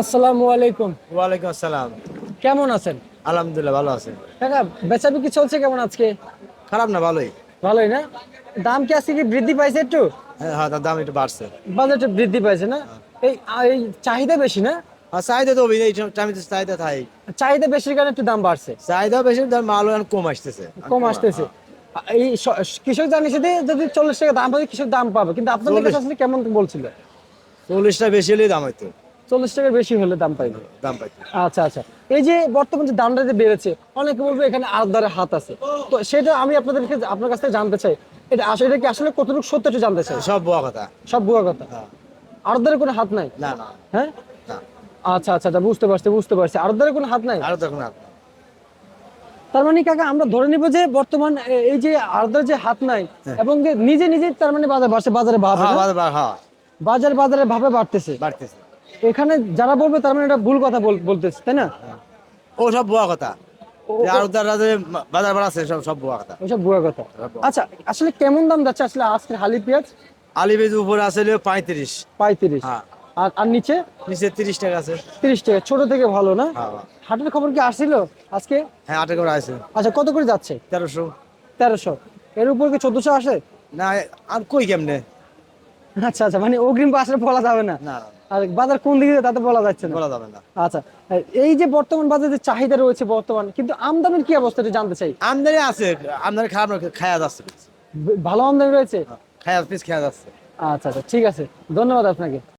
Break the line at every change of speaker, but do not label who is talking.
আসসালামু আলাইকুম।
ওয়ালাইকুম আসসালাম।
কেমন আছেন?
আলহামদুলিল্লাহ ভালো আছে।
কাকা বেচাবিকি চলছে কেমন আজকে?
খারাপ না ভালোই।
ভালোই না? দাম কি আজকে কি বৃদ্ধি পাইছে একটু?
হ্যাঁ হ্যাঁ দাম একটু বাড়ছে।
বাজারটা বৃদ্ধি পাইছে না? এই এই চাহিদা বেশি না?
আর চাহিদা তো এই টাইমে চাহিদা
চাহিদা বেশির কারণে একটু দাম বাড়ছে।
চাহিদা বেশি দাম মাল কম আসতেছে।
কম আসতেছে। এই কৃষক জানিয়েছে যদি চল্লিশ টাকা দাম পাবে কৃষক দাম পাবে। কিন্তু আপনাদের কাছে কেমন বলছিল?
চল্লিশটা বেশি হলেই দাম হইতো।
চল্লিশ টাকার বেশি হলে দাম পাইবে
দাম
আচ্ছা আচ্ছা। এই যে বর্তমান যে দামটা যে বেড়েছে অনেকে বলবে এখানে হাত আছে। তো সেটা আমি আপনাদেরকে আপনার কাছ থেকে জানতে চাই। এটা আসলে এটা কি আসলে কতটুকু সত্য একটু জানতে চাই?
সব বড় কথা।
সব বুয়া কথা?
হ্যাঁ।
কোনো হাত নাই?
না না।
হ্যাঁ? আচ্ছা আচ্ছা আচ্ছা বুঝতে পারছি বুঝতে পারছি। আরদারের কোনো হাত নাই?
আরও দেখুন না
তার মানে কাকা আমরা ধরে নিব যে বর্তমান এই যে আরদার যে হাত নাই এবং যে নিজে নিজে তার মানে বাজার বাড়ছে বাজারে ভাব
হ্যাঁ। বাজার হ্যাঁ
বাজারে ভাবে বাড়তেছে।
বাড়তেছে।
এখানে যারা বলবে তার মানে এটা ভুল কথা বলতেছে তাই না?
ও সব বড় কথা।
ও-
আরও বাজার সব কথা।
বুয়া কথা। আচ্ছা আসলে কেমন দাম যাচ্ছে? আসলে আজকে হালি পেঁয়াজ?
আলি বেজ উপরে আছে পঁয়ত্রিশ।
পঁয়ত্রিশ।
হ্যাঁ।
আর আর নিচে?
নিচে তিরিশ টাকা আছে।
তিরিশ টাকা। ছোট থেকে ভালো না?
হ্যাঁ।
হাটের খবর কি আসছিল আজকে?
হ্যাঁ আছে
আচ্ছা কত করে যাচ্ছে?
তেরোশো।
তেরোশো। এর উপর কি চোদ্দশো আসে?
না আর কই কেমনে?
আচ্ছা আচ্ছা মানে অগ্রিম আসলে বলা যাবে না? আর বাজার কোন দিকে তাতে বলা যাচ্ছে না?
বলা যাবে না।
আচ্ছা এই যে বর্তমান বাজারে যে চাহিদা রয়েছে বর্তমান কিন্তু আমদানির কি অবস্থা এটা জানতে চাই।
আমদানি আছে আমদানি না খায়া যাচ্ছে
ভালো আমদানি রয়েছে?
খায়া পিস খায়া যাচ্ছে।
আচ্ছা আচ্ছা ঠিক আছে ধন্যবাদ আপনাকে।